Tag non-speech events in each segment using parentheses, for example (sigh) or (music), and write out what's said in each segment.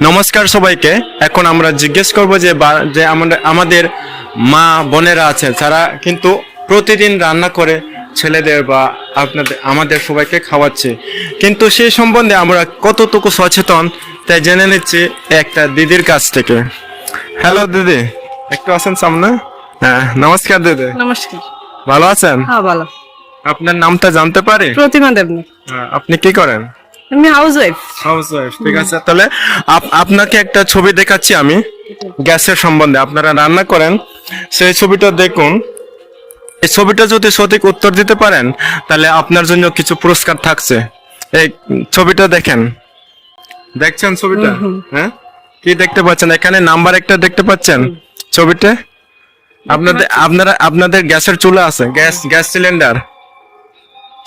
নমস্কার সবাইকে। এখন আমরা জিজ্ঞেস করব যে যে আমাদের আমাদের মা বোনেরা আছে তারা কিন্তু প্রতিদিন রান্না করে ছেলেদের বা আপনাদের আমাদের সবাইকে খাওয়াচ্ছে। কিন্তু সেই সম্বন্ধে আমরা কতটুকু সচেতন তাই জেনে নিচ্ছি একটা দিদির কাছ থেকে। হ্যালো দিদি। একটু আছেন সামনে। হ্যাঁ নমস্কার দিদি। নমস্কার। ভালো আছেন? হ্যাঁ ভালো। আপনার নামটা জানতে পারি? প্রতিমা দেবনী হ্যাঁ, আপনি কি করেন? আমি হাউস ওয়াইফ হাউসওয়াইফ ঠিক আছে। তাহলে আপনাকে একটা ছবি দেখাচ্ছি আমি গ্যাসের সম্বন্ধে। আপনারা রান্না করেন সেই ছবিটা দেখুন। এই ছবিটা যদি সঠিক উত্তর দিতে পারেন তাহলে আপনার জন্য কিছু পুরস্কার থাকছে। এই ছবিটা দেখেন। দেখছেন ছবিটা? হ্যাঁ? কি দেখতে পাচ্ছেন? এখানে নাম্বার একটা দেখতে পাচ্ছেন ছবিতে? আপনাদের আপনারা আপনাদের গ্যাসের চুলা আছে। Gas gas cylinder.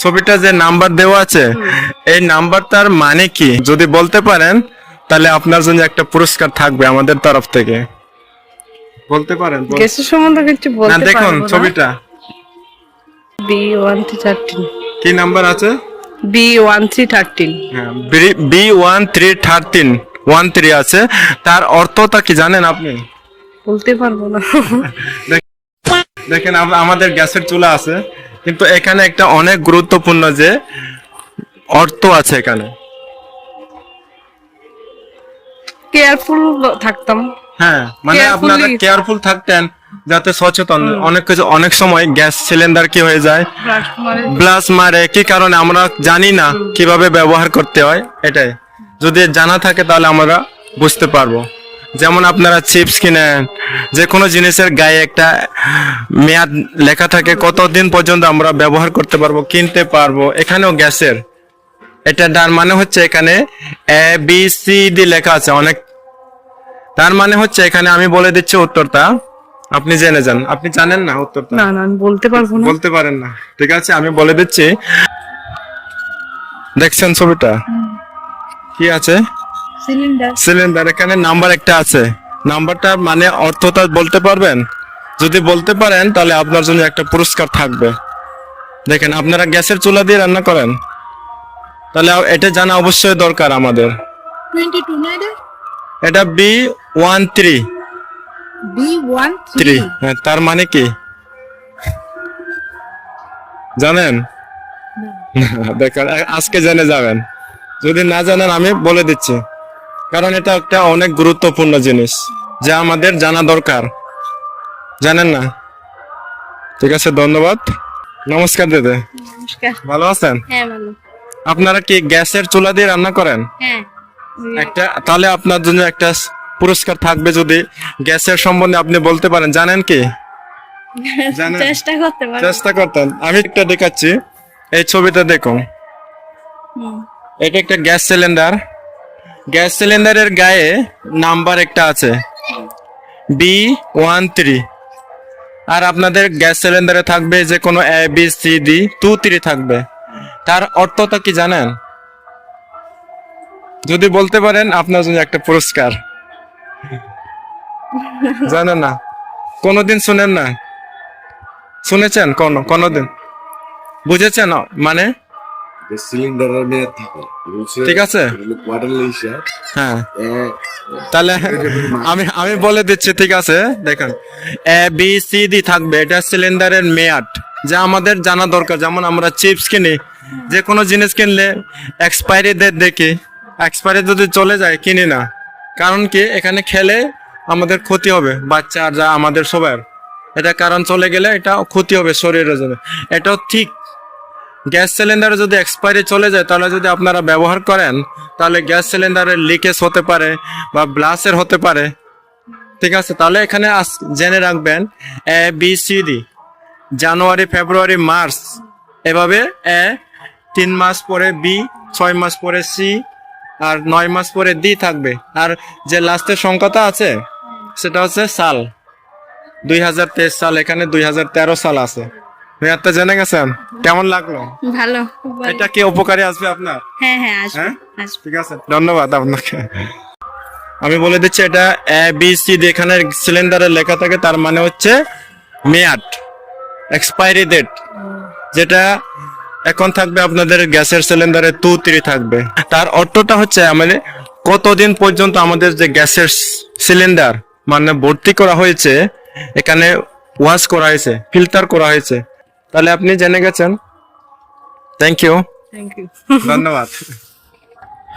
ছবিটা যে নাম্বার দেওয়া আছে এই নাম্বারটার মানে কি? যদি বলতে পারেন তাহলে আপনার জন্য একটা পুরস্কার থাকবে আমাদের তরফ থেকে। বলতে পারেন বল- সম্বন্ধে কিছু না বলতে দেখুন ছবিটা। বি ওয়ান থ্রি থার্টিন কি নাম্বার আছে? B one three thirteen B one three thirteen one three আছে। তার অর্থটা কি জানেন আপনি? বলতে পারব না। (laughs) দেখেন আমাদের গ্যাসের চুলা আছে। কিন্তু এখানে একটা অনেক গুরুত্বপূর্ণ যে অর্থ আছে এখানে। কেয়ারফুল থাকতাম। হ্যাঁ মানে আপনারা কেয়ারফুল থাকতেন যাতে সচেতন। অনেক কিছু অনেক সময় গ্যাস সিলিন্ডার কি হয়ে যায়? ব্লাস মারে। কি কারণে আমরা জানি না কীভাবে ব্যবহার করতে হয় এটাই। যদি জানা থাকে তাহলে আমরা বুঝতে পারব। যেমন আপনারা চিপস কিনেন যে কোনো জিনিসের গায়ে একটা মেয়াদ লেখা থাকে কতদিন পর্যন্ত আমরা ব্যবহার করতে পারব কিনতে পারব এখানেও গ্যাসের। এটা তার মানে হচ্ছে এখানে এ বি সি ডি লেখা আছে অনেক। তার মানে হচ্ছে এখানে আমি বলে দিচ্ছি উত্তরটা। আপনি জেনে যান। আপনি জানেন না উত্তরটা? না না আমি বলতে পারব না। বলতে পারেন না। ঠিক আছে আমি বলে দিচ্ছি। দেখছেন ছবিটা? কি আছে? সিলিন্ডার সিলিন্ডার এখানে নাম্বার একটা আছে। নাম্বারটা মানে অর্থটা বলতে পারবেন? যদি বলতে পারেন তাহলে আপনার জন্য একটা পুরস্কার থাকবে। দেখেন আপনারা গ্যাসের চুলা দিয়ে রান্না করেন। তাহলে এটা জানা অবশ্যই দরকার আমাদের। এটা B one three B one three হ্যাঁ তার মানে কি? জানেন? (laughs) দেখেন আজকে জেনে যাবেন। যদি না জানেন আমি বলে দিচ্ছি। কারণ এটা একটা অনেক গুরুত্বপূর্ণ জিনিস যা আমাদের জানা দরকার। জানেন না? ঠিক আছে ধন্যবাদ। নমস্কার দিদি। নমস্কার। ভালো আছেন? হ্যাঁ ভালো। আপনারা কি গ্যাসের চুলা দিয়ে রান্না করেন? হ্যাঁ। একটা তাহলে আপনার জন্য একটা পুরস্কার থাকবে যদি গ্যাসের সম্বন্ধে আপনি বলতে পারেন। জানেন কি? (laughs) চেষ্টা করতে চেষ্টা করতেন। আমি একটা দেখাচ্ছি। এই ছবিটা দেখুন। এটা একটা গ্যাস সিলিন্ডার। গ্যাস সিলিন্ডারের গায়ে নাম্বার একটা আছে। বি ওয়ান থ্রি আর আপনাদের গ্যাস সিলিন্ডারে থাকবে যে কোনো A B C D two three থাকবে। তার অর্থটা কি জানেন? যদি বলতে পারেন, আপনার জন্য একটা পুরস্কার। জানেন না? কোনোদিন শুনেন না? শুনেছেন? কোন কোনোদিন? বুঝেছেন? মানে যে সিলিন্ডারের মেয়াদ থাকে। ঠিক আছে। কোয়ার্টার লিসা হ্যাঁ। তাহলে আমি আমি বলে দিচ্ছি ঠিক আছে? দেখেন এ বি সি ডি থাকবে এটা সিলিন্ডারের মেয়াদ। যা আমাদের জানা দরকার যেমন আমরা চিপস কিনি যে কোনো জিনিস কিনলে এক্সপায়ারি ডেট দেখি। এক্সপায়ারি যদি চলে যায় কিনি না। কারণ কি? এখানে খেলে আমাদের ক্ষতি হবে বাচ্চা যা আমাদের সবার। এটা কারণ চলে গেলে এটা ক্ষতি হবে শরীরের জন্য। এটাও ঠিক গ্যাস সিলিন্ডার যদি এক্সপায়ারি চলে যায়, তাহলে যদি আপনারা ব্যবহার করেন, তাহলে গ্যাস সিলিন্ডারের লিকেজ হতে পারে বা ব্লাসের হতে পারে। ঠিক আছে? তাহলে এখানে জেনে রাখবেন, A, B, C, D, January, February, March, এভাবে, এ, তিন মাস পরে বি, ছয় মাস পরে সি, আর নয় মাস পরে ডি থাকবে। আর যে লাস্টের সংখ্যাটা আছে, সেটা হচ্ছে সাল, দুই হাজার তেইশ সাল, এখানে দুই হাজার তেরো সাল আছে। মেয়াদটা জেনে গেছেন? কেমন লাগল? ভালো। এটা কি উপকারী আসবে আপনার? হ্যাঁ হ্যাঁ আসবে হ্যাঁ? আসবে। ঠিক আছে ধন্যবাদ আপনাকে। আমি বলে দিচ্ছি এটা এ বি সি এখানে সিলিন্ডারে লেখা থাকে তার মানে হচ্ছে মেয়াদ এক্সপায়ারি ডেট যেটা এখন থাকবে আপনাদের গ্যাসের সিলিন্ডারে টু থ্রি থাকবে। তার অর্থটা হচ্ছে আমাদের কতদিন পর্যন্ত আমাদের যে গ্যাসের সিলিন্ডার মানে ভর্তি করা হয়েছে এখানে ওয়াশ করা হয়েছে ফিল্টার করা হয়েছে তাহলে আপনি জেনে গেছেন। থ্যাংক ইউ থ্যাংক ইউ ধন্যবাদ।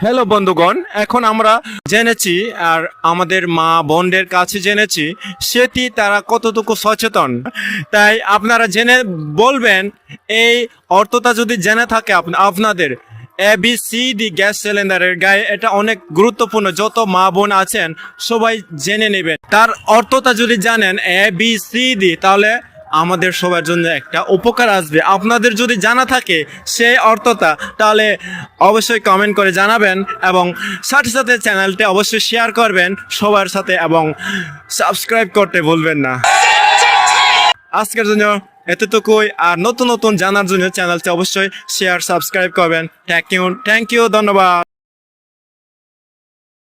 হ্যালো বন্ধুগণ এখন আমরা জেনেছি আর আমাদের মা বোনদের কাছে জেনেছি সেটি তারা কতটুকু সচেতন। তাই আপনারা জেনে বলবেন এই অর্থটা যদি জেনে থাকে আপ- আপনাদের A B C D gas সিলিন্ডারের গায়ে এটা অনেক গুরুত্বপূর্ণ যত মা বোন আছেন সবাই জেনে নেবেন। তার অর্থটা যদি জানেন এ বি সি ডি তাহলে আমাদের সবার জন্য একটা উপকার আসবে। আপনাদের যদি জানা থাকে সেই অর্থটা, তাহলে অবশ্যই কমেন্ট করে জানাবেন এবং সাথে সাথে চ্যানেলটি অবশ্যই শেয়ার করবেন সবার সাথে এবং সাবস্ক্রাইব করতে ভুলবেন না। আজকের জন্য এতটুকুই, আর নতুন নতুন জানার জন্য চ্যানেলটি অবশ্যই শেয়ার সাবস্ক্রাইব করবেন। থ্যাংক ইউ থ্যাংক ইউ ধন্যবাদ।